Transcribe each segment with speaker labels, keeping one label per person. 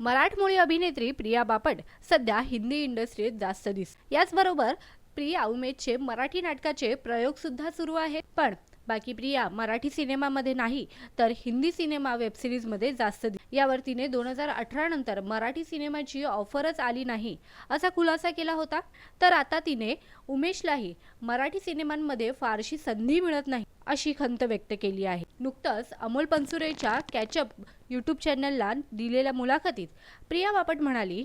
Speaker 1: मराठमोळी अभिनेत्री प्रिया बापट सध्या हिंदी इंडस्ट्रीत जास्त दिस याचबरोबर प्रिया उमेदचे मराठी नाटकाचे प्रयोग सुद्धा सुरू आहेत. पण बाकी प्रिया मराठी सिनेमामध्ये नाही तर हिंदी सिनेमा वेब सिरीजमध्ये जास्त यावर तिने दोन हजार अठरा नंतर मराठी सिनेमाची ऑफरच आली नाही असा खुलासा केला होता. तर आता तिने उमेशलाही मराठी सिनेमांमध्ये फारशी संधी मिळत नाही अशी खंत व्यक्त केली आहे. नुकतंच अमोल पन्सुरेच्या कॅचअप यूट्यूब चॅनलला दिलेल्या मुलाखतीत प्रिया बापट म्हणाली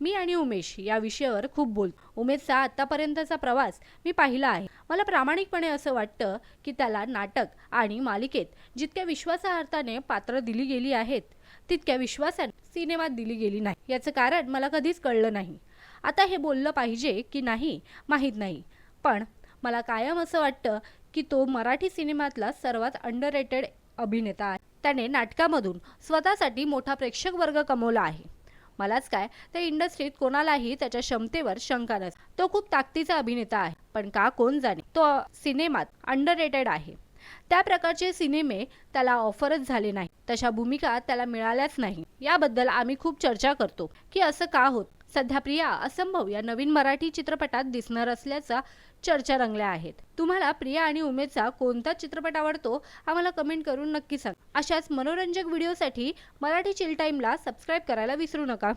Speaker 1: मी आणि उमेश या विषयावर खूप बोल उमेशचा आतापर्यंतचा प्रवास मी पाहिला आहे. मला प्रामाणिकपणे असं वाटतं की त्याला नाटक आणि मालिकेत जितक्या विश्वासार्थाने पात्र दिली गेली आहेत तितक्या विश्वासाने सिनेमात दिली गेली नाही. याचं कारण मला कधीच कळलं नाही. आता हे बोललं पाहिजे की नाही माहीत नाही. पण मला कायम असं वाटतं की तो मराठी सिनेमातला सर्वात अंडररेटेड अभिनेता आहे. त्याने नाटकामधून स्वतःसाठी मोठा प्रेक्षक वर्ग कमवला आहे. मलाच काय? त्या इंडस्ट्रीत कोणालाही त्याच्या क्षमतेवर शंका नस. तो खूप ताकदीचा अभिनेता आहे. पण का कोण जाणे? तो सिनेमात अंडर आहे. त्या प्रकारचे सिनेमे त्याला ऑफरच झाले नाही तशा भूमिका त्याला मिळाल्याच नाही. याबद्दल आम्ही खूप चर्चा करतो की असं का होत? सध्या प्रिया असंभव या नवीन मराठी चित्रपटात दिसणार असल्याचा चर्चा रंगल्या आहेत. तुम्हाला प्रिया आणि उमेदचा कोणता चित्रपट आवडतो आम्हाला कमेंट करून नक्की सांग. अशाच मनोरंजक व्हिडिओसाठी मराठी चिल टाईमला सबस्क्राईब करायला विसरू नका.